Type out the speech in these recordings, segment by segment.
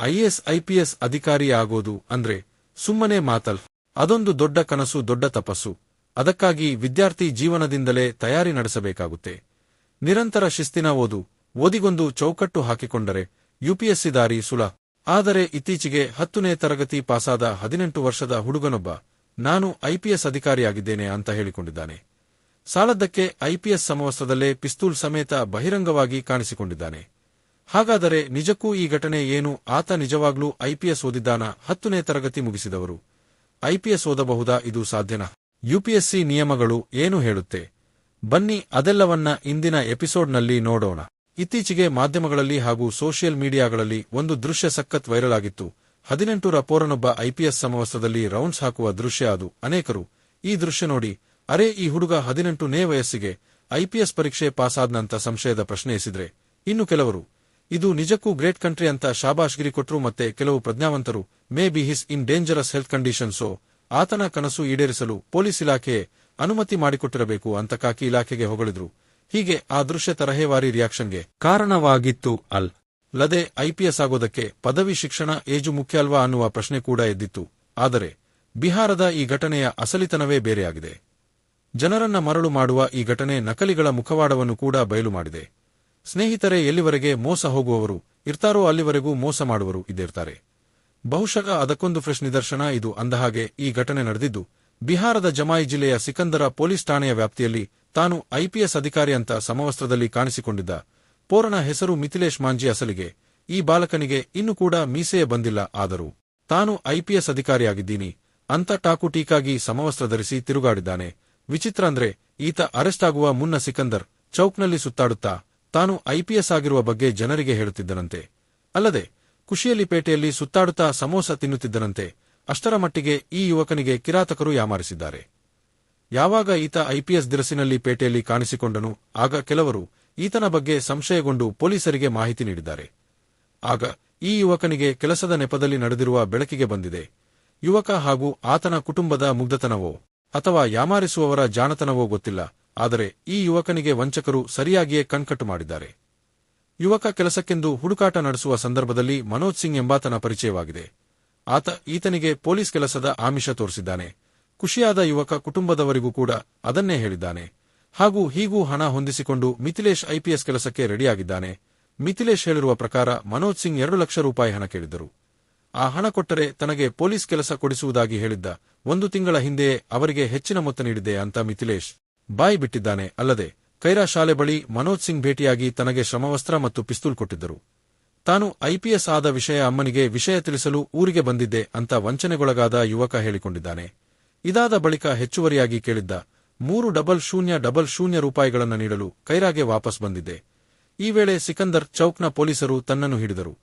IAS IPS ಅಧಿಕಾರಿ ಆಗೋದು ಅಂದ್ರೆ ಸುಮ್ಮನೆ ಮಾತಲ್ ಅದೊಂದು ದೊಡ್ಡ ಕನಸು, ದೊಡ್ಡ ತಪಸ್ಸು. ಅದಕ್ಕಾಗಿ ವಿದ್ಯಾರ್ಥಿ ಜೀವನದಿಂದಲೇ ತಯಾರಿ ನಡೆಸಬೇಕಾಗುತ್ತೆ. ನಿರಂತರ ಶಿಸ್ತಿನ ಓದು, ಓದಿಗೊಂದು ಚೌಕಟ್ಟು ಹಾಕಿಕೊಂಡರೆ ಯುಪಿಎಸ್ಸಿ ದಾರಿ ಸುಲ. ಆದರೆ ಇತ್ತೀಚೆಗೆ ಹತ್ತನೇ ತರಗತಿ ಪಾಸಾದ ಹದಿನೆಂಟು ವರ್ಷದ ಹುಡುಗನೊಬ್ಬ, ನಾನು ಐಪಿಎಸ್ ಅಧಿಕಾರಿಯಾಗಿದ್ದೇನೆ ಅಂತ ಹೇಳಿಕೊಂಡಿದ್ದಾನೆ. ಸಾಲದ್ದಕ್ಕೆ ಐಪಿಎಸ್ ಸಮವಸ್ತ್ರದಲ್ಲೇ ಪಿಸ್ತೂಲ್ ಸಮೇತ ಬಹಿರಂಗವಾಗಿ ಕಾಣಿಸಿಕೊಂಡಿದ್ದಾನೆ. ಹಾಗಾದರೆ ನಿಜಕ್ಕೂ ಈ ಘಟನೆ ಏನು? ಆತ ನಿಜವಾಗ್ಲೂ ಐಪಿಎಸ್ ಓದಿದ್ದಾನ? ಹತ್ತನೇ ತರಗತಿ ಮುಗಿಸಿದವರು. ಐಪಿಎಸ್ ಓದಬಹುದಾ? ಇದು ಸಾಧ್ಯನಾ? ಯುಪಿಎಸ್ಸಿ ನಿಯಮಗಳು ಏನು ಹೇಳುತ್ತೆ? ಬನ್ನಿ ಅದೆಲ್ಲವನ್ನ ಇಂದಿನ ಎಪಿಸೋಡ್ನಲ್ಲಿ ನೋಡೋಣ. ಇತ್ತೀಚೆಗೆ ಮಾಧ್ಯಮಗಳಲ್ಲಿ ಹಾಗೂ ಸೋಷಿಯಲ್ ಮೀಡಿಯಾಗಳಲ್ಲಿ ಒಂದು ದೃಶ್ಯ ಸಖತ್ ವೈರಲ್ ಆಗಿತ್ತು. ಹದಿನೆಂಟು ರಪೋರನೊಬ್ಬ ಐಪಿಎಸ್ ಸಮವಸ್ತ್ರದಲ್ಲಿ ರೌಂಡ್ಸ್ ಹಾಕುವ ದೃಶ್ಯ ಅದು. ಅನೇಕರು ಈ ದೃಶ್ಯ ನೋಡಿ, ಅರೆ ಈ ಹುಡುಗ ಹದಿನೆಂಟು ನೇ ವಯಸ್ಸಿಗೆ ಐಪಿಎಸ್ ಪರೀಕ್ಷೆ ಪಾಸಾದ್ನಂತ ಸಂಶಯದ ಪ್ರಶ್ನೆ ಎಸಿದ್ರೆ. ಇನ್ನು ಕೆಲವರು ಇದು ನಿಜಕ್ಕೂ ಗ್ರೇಟ್ ಕಂಟ್ರಿ ಅಂತ ಶಾಬಾಷ್ಗಿರಿ ಕೊಟ್ರು ಮತ್ತೆ ಕೆಲವು ಪ್ರಜ್ಞಾವಂತರು. May be his in dangerous health ಕಂಡೀಷನ್ಸೋ ಆತನ ಕನಸು ಈಡೇರಿಸಲು ಪೊಲೀಸ್ ಇಲಾಖೆ ಅನುಮತಿ ಮಾಡಿಕೊಟ್ಟಿರಬೇಕು ಅಂತ ಕಾಕಿ ಇಲಾಖೆಗೆ ಹೊಗಳಿದ್ರು. ಹೀಗೆ ಆ ದೃಶ್ಯ ತರಹೇವಾರಿ ರಿಯಾಕ್ಷನ್ಗೆ ಕಾರಣವಾಗಿತ್ತು ಅಲ್. ಲದೆ ಐಪಿಎಸ್ ಆಗೋದಕ್ಕೆ ಪದವಿ ಶಿಕ್ಷಣ ಏಜು ಮುಖ್ಯ ಅಲ್ವಾ ಅನ್ನುವ ಪ್ರಶ್ನೆ ಕೂಡ ಎದ್ದಿತ್ತು. ಆದರೆ ಬಿಹಾರದ ಈ ಘಟನೆಯ ಅಸಲಿತನವೇ ಬೇರೆಯಾಗಿದೆ. ಜನರನ್ನ ಮರಳು ಮಾಡುವ ಈ ಘಟನೆ ನಕಲಿಗಳ ಮುಖವಾಡವನ್ನು ಕೂಡ ಬಯಲು ಮಾಡಿದೆ. ಸ್ನೇಹಿತರೆ, ಎಲ್ಲಿವರೆಗೆ ಮೋಸ ಹೋಗುವವರು? ಇರ್ತಾರೋ ಅಲ್ಲಿವರೆಗೂ ಮೋಸ ಮಾಡುವರು ಇದ್ದಿರ್ತಾರೆ. ಬಹುಶಃ ಅದಕ್ಕೊಂದು ಫ್ರೆಶ್ ನಿದರ್ಶನ ಇದು. ಅಂದಹಾಗೆ, ಈ ಘಟನೆ ನಡೆದಿದ್ದು, ಬಿಹಾರದ ಜಮಾಯಿ ಜಿಲ್ಲೆಯ ಸಿಕಂದರ ಪೊಲೀಸ್ ಠಾಣೆಯ ವ್ಯಾಪ್ತಿಯಲ್ಲಿ ತಾನು ಐಪಿಎಸ್ ಅಧಿಕಾರಿ ಅಂತ ಸಮವಸ್ತ್ರದಲ್ಲಿ ಕಾಣಿಸಿಕೊಂಡಿದ್ದ ಪೋರನ ಹೆಸರು ಮಿಥಿಲೇಶ್ ಮಾಂಜಿ ಅಸಲಿಗೆ. ಈ ಬಾಲಕನಿಗೆ ಇನ್ನೂ ಕೂಡ ಮೀಸೆಯೇ ಬಂದಿಲ್ಲ ಆದರೂ. ತಾನು ಐಪಿಎಸ್ ಅಧಿಕಾರಿಯಾಗಿದ್ದೀನಿ. ಅಂತ ಟಾಕು ಟೀಕಾಗಿ ಸಮವಸ್ತ್ರ ಧರಿಸಿ ತಿರುಗಾಡಿದ್ದಾನೆ. ವಿಚಿತ್ರ ಅಂದ್ರೆ, ಈತ ಅರೆಸ್ಟ್ ಆಗುವ ಮುನ್ನ ಸಿಕಂದರ್ ಚೌಕ್ನಲ್ಲಿ ಸುತ್ತಾಡುತ್ತಾ ತಾನು ಐಪಿಎಸ್ ಆಗಿರುವ ಬಗ್ಗೆ ಜನರಿಗೆ ಹೇಳುತ್ತಿದ್ದನಂತೆ. ಅಲ್ಲದೆ, ಖುಷಿಯಲ್ಲಿ ಪೇಟೆಯಲ್ಲಿ ಸುತ್ತಾಡುತ್ತಾ ಸಮೋಸ ತಿನ್ನುತ್ತಿದ್ದನಂತೆ, ಅಷ್ಟರ ಮಟ್ಟಿಗೆ ಈ ಯುವಕನಿಗೆ ಕಿರಾತಕರು ಯಾಮಾರಿಸಿದ್ದಾರೆ. ಯಾವಾಗ ಈತ ಐಪಿಎಸ್ ದಿರಸಿನಲ್ಲಿ ಪೇಟೆಯಲ್ಲಿ ಕಾಣಿಸಿಕೊಂಡನು, ಆಗ ಕೆಲವರು ಈತನ ಬಗ್ಗೆ ಸಂಶಯಗೊಂಡು ಪೊಲೀಸರಿಗೆ ಮಾಹಿತಿ ನೀಡಿದ್ದಾರೆ. ಆಗ ಈ ಯುವಕನಿಗೆ ಕೆಲಸದ ನೆಪದಲ್ಲಿ ನಡೆದಿರುವ ಬೆಳಕಿಗೆ ಬಂದಿದೆ. ಯುವಕ ಹಾಗೂ ಆತನ ಕುಟುಂಬದ ಮುಗ್ಧತನವೋ ಅಥವಾ ಯಾಮಾರಿಸುವವರ ಜಾಣತನವೋ ಗೊತ್ತಿಲ್ಲ. ಆದರೆ ಈ ಯುವಕನಿಗೆ ವಂಚಕರು ಸರಿಯಾಗಿಯೇ ಕಣ್ಕಟ್ಟು ಮಾಡಿದ್ದಾರೆ. ಯುವಕ ಕೆಲಸಕ್ಕೆಂದು ಹುಡುಕಾಟ ನಡೆಸುವ ಸಂದರ್ಭದಲ್ಲಿ ಮನೋಜ್ ಸಿಂಗ್ ಎಂಬಾತನ ಪರಿಚಯವಾಗಿದೆ. ಆತ ಈತನಿಗೆ ಪೊಲೀಸ್ ಕೆಲಸದ ಆಮಿಷ ತೋರಿಸಿದ್ದಾನೆ. ಖುಷಿಯಾದ ಯುವಕ ಕುಟುಂಬದವರಿಗೂ ಕೂಡ ಅದನ್ನೇ ಹೇಳಿದ್ದಾನೆ. ಹಾಗೂ ಹೀಗೂ ಹಣ ಹೊಂದಿಸಿಕೊಂಡು ಮಿಥಿಲೇಶ್ ಐಪಿಎಸ್ ಕೆಲಸಕ್ಕೆ ರೆಡಿಯಾಗಿದ್ದಾನೆ. ಮಿಥಿಲೇಶ್ ಹೇಳಿರುವ ಪ್ರಕಾರ ಮನೋಜ್ ಸಿಂಗ್ ಎರಡು ಲಕ್ಷ ರೂಪಾಯಿ ಹಣ ಕೇಳಿದ್ದರು. ಆ ಹಣ ಕೊಟ್ಟರೆ ತನಗೆ ಪೊಲೀಸ್ ಕೆಲಸ ಕೊಡಿಸುವುದಾಗಿ ಹೇಳಿದ್ದ ಒಂದು ತಿಂಗಳ ಹಿಂದೆಯೇ ಅವರಿಗೆ ಹೆಚ್ಚಿನ ಮೊತ್ತ ನೀಡಿದೆ ಅಂತ ಮಿಥಿಲೇಶ್. ಬಾಯಿ ಬಿಟ್ಟಿದ್ದಾನೆ ಅಲ್ಲದೆ ಕೈರಾ ಶಾಲೆ ಬಳಿ ಮನೋಜ್ ಸಿಂಗ್ ಭೇಟಿಯಾಗಿ ತನಗೆ ಶ್ರಮವಸ್ತ್ರ ಮತ್ತು ಪಿಸ್ತೂಲ್ ಕೊಟ್ಟಿದ್ದರು. ತಾನು ಐಪಿಎಸ್ ಆದ ವಿಷಯ ಅಮ್ಮನಿಗೆ ವಿಷಯ ತಿಳಿಸಲು ಊರಿಗೆ ಬಂದಿದ್ದೆ ಅಂತ ವಂಚನೆಗೊಳಗಾದ ಯುವಕ ಹೇಳಿಕೊಂಡಿದ್ದಾನೆ. ಇದಾದ ಬಳಿಕ ಹೆಚ್ಚುವರಿಯಾಗಿ ಕೇಳಿದ್ದ, ಮೂರು ಡಬಲ್ ಶೂನ್ಯ ಡಬಲ್ ಶೂನ್ಯ ರೂಪಾಯಿಗಳನ್ನು ನೀಡಲು ಕೈರಾಗೆ ವಾಪಸ್ ಬಂದಿದ್ದೆ. ಈ ವೇಳೆ ಸಿಕಂದರ್ ಚೌಕ್ನ ಪೊಲೀಸರು ತನ್ನನ್ನು ಹಿಡಿದರು.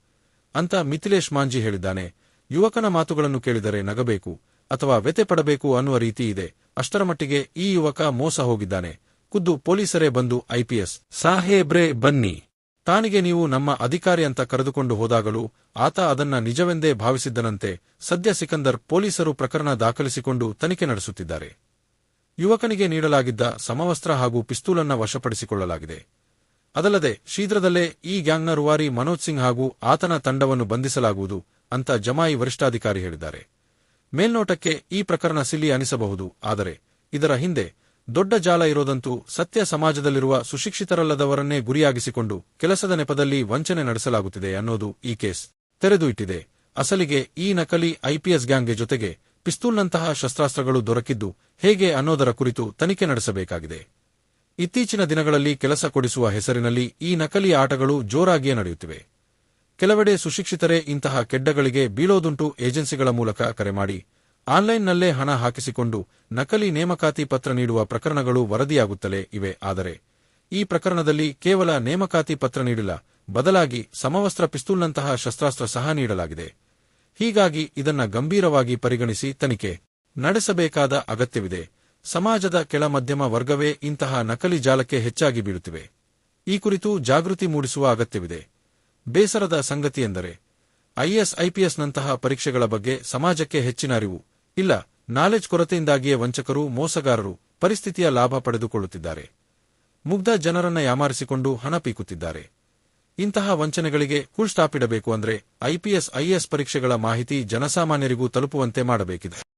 ಅಂತ ಮಿಥಿಲೇಶ್ ಮಾಂಜಿ ಹೇಳಿದ್ದಾನೆ, ಯುವಕನ ಮಾತುಗಳನ್ನು ಕೇಳಿದರೆ ನಗಬೇಕು ಅಥವಾ ವ್ಯತೆ ಪಡಬೇಕು ಅನ್ನುವ ರೀತಿ ಇದೆ. ಅಷ್ಟರ ಮಟ್ಟಿಗೆ ಈ ಯುವಕ ಮೋಸ ಹೋಗಿದ್ದಾನೆ. ಖುದ್ದು ಪೊಲೀಸರೇ ಬಂದು ಐಪಿಎಸ್ ಸಾಹೇಬ್ರೇ ಬನ್ನಿ. ತಾನಿಗೆ ನೀವು ನಮ್ಮ ಅಧಿಕಾರಿ ಅಂತ ಕರೆದುಕೊಂಡು ಹೋದಾಗಲೂ ಆತ ಅದನ್ನ ನಿಜವೆಂದೇ ಭಾವಿಸಿದ್ದನಂತೆ ಸದ್ಯ ಸಿಕಂದರ್ ಪೊಲೀಸರು ಪ್ರಕರಣ ದಾಖಲಿಸಿಕೊಂಡು ತನಿಖೆ ನಡೆಸುತ್ತಿದ್ದಾರೆ. ಯುವಕನಿಗೆ ನೀಡಲಾಗಿದ್ದ ಸಮವಸ್ತ್ರ ಹಾಗೂ ಪಿಸ್ತೂಲನ್ನ ವಶಪಡಿಸಿಕೊಳ್ಳಲಾಗಿದೆ. ಅದಲ್ಲದೆ ಶೀಘ್ರದಲ್ಲೇ ಈ ಗ್ಯಾಂಗ್ನ ರುವಾರಿ ಮನೋಜ್ ಸಿಂಗ್ ಹಾಗೂ ಆತನ ತಂಡವನ್ನು ಬಂಧಿಸಲಾಗುವುದು ಅಂತ ಜಮಾಯಿ ವರಿಷ್ಠಾಧಿಕಾರಿ ಹೇಳಿದ್ದಾರೆ. ಮೇಲ್ನೋಟಕ್ಕೆ ಈ ಪ್ರಕರಣ ಸಿಲ್ಲಿ ಅನಿಸಬಹುದು. ಆದರೆ ಇದರ ಹಿಂದೆ ದೊಡ್ಡ ಜಾಲ ಇರೋದಂತೂ ಸತ್ಯ ಸಮಾಜದಲ್ಲಿರುವ ಸುಶಿಕ್ಷಿತರಲ್ಲದವರನ್ನೇ ಗುರಿಯಾಗಿಸಿಕೊಂಡು ಕೆಲಸದ ನೆಪದಲ್ಲಿ ವಂಚನೆ ನಡೆಸಲಾಗುತ್ತಿದೆ ಅನ್ನೋದು ಈ ಕೇಸ್. ತೆರೆದು ಇಟ್ಟಿದೆ ಅಸಲಿಗೆ ಈ ನಕಲಿ ಐಪಿಎಸ್ ಗ್ಯಾಂಗ್ಗೆ ಜೊತೆಗೆ ಪಿಸ್ತೂಲ್ನಂತಹ ಶಸ್ತ್ರಾಸ್ತ್ರಗಳು ದೊರಕಿದ್ದು ಹೇಗೆ ಅನ್ನೋದರ ಕುರಿತು ತನಿಖೆ ನಡೆಸಬೇಕಾಗಿದೆ. ಇತ್ತೀಚಿನ ದಿನಗಳಲ್ಲಿ ಕೆಲಸ ಕೊಡಿಸುವ ಹೆಸರಿನಲ್ಲಿ ಈ ನಕಲಿ ಆಟಗಳು ಜೋರಾಗಿಯೇ ನಡೆಯುತ್ತಿವೆ. ಕೆಲವೆಡೆ ಸುಶಿಕ್ಷಿತರೇ ಇಂತಹ ಕೆಡ್ಡಗಳಿಗೆ ಬೀಳೋದುಂಟು ಏಜೆನ್ಸಿಗಳ ಮೂಲಕ ಕರೆ ಮಾಡಿ ಆನ್ಲೈನ್ನಲ್ಲೇ ಹಣ ಹಾಕಿಸಿಕೊಂಡು ನಕಲಿ ನೇಮಕಾತಿ ಪತ್ರ ನೀಡುವ ಪ್ರಕರಣಗಳು ವರದಿಯಾಗುತ್ತಲೇ ಇವೆ. ಆದರೆ ಈ ಪ್ರಕರಣದಲ್ಲಿ ಕೇವಲ ನೇಮಕಾತಿ ಪತ್ರ ನೀಡಿಲ್ಲ, ಬದಲಾಗಿ ಸಮವಸ್ತ್ರ ಪಿಸ್ತೂಲ್ನಂತಹ ಶಸ್ತ್ರಾಸ್ತ್ರ ಸಹ ನೀಡಲಾಗಿದೆ. ಹೀಗಾಗಿ ಇದನ್ನ ಗಂಭೀರವಾಗಿ ಪರಿಗಣಿಸಿ ತನಿಖೆ ನಡೆಸಬೇಕಾದ ಅಗತ್ಯವಿದೆ. ಸಮಾಜದ ಕೆಳ ಮಧ್ಯಮ ವರ್ಗವೇ ಇಂತಹ ನಕಲಿ ಜಾಲಕ್ಕೆ ಹೆಚ್ಚಾಗಿ ಬೀಳುತ್ತಿವೆ. ಈ ಕುರಿತು ಜಾಗೃತಿ ಮೂಡಿಸುವ ಅಗತ್ಯವಿದೆ. ಬೇಸರದ ಸಂಗತಿಯೆಂದರೆ ಐಎಸ್ಐಪಿಎಸ್ನಂತಹ ಪರೀಕ್ಷೆಗಳ ಬಗ್ಗೆ ಸಮಾಜಕ್ಕೆ ಹೆಚ್ಚಿನ ಅರಿವು. ಇಲ್ಲ, ನಾಲೆಜ್ ಕೊರತೆಯಿಂದಾಗಿಯೇ ವಂಚಕರು, ಮೋಸಗಾರರು ಪರಿಸ್ಥಿತಿಯ ಲಾಭ ಪಡೆದುಕೊಳ್ಳುತ್ತಿದ್ದಾರೆ. ಮುಗ್ಧ ಜನರನ್ನ ಯಾಮಾರಿಸಿಕೊಂಡು ಹಣ ಪೀಕುತ್ತಿದ್ದಾರೆ. ಇಂತಹ ವಂಚನೆಗಳಿಗೆ ಫುಲ್ ಸ್ಟಾಪ್ ಇಡಬೇಕು ಅಂದ್ರೆ ಐಪಿಎಸ್ ಐಎಎಸ್ ಪರೀಕ್ಷೆಗಳ ಮಾಹಿತಿ ಜನಸಾಮಾನ್ಯರಿಗೂ ತಲುಪುವಂತೆ ಮಾಡಬೇಕಿದೆ.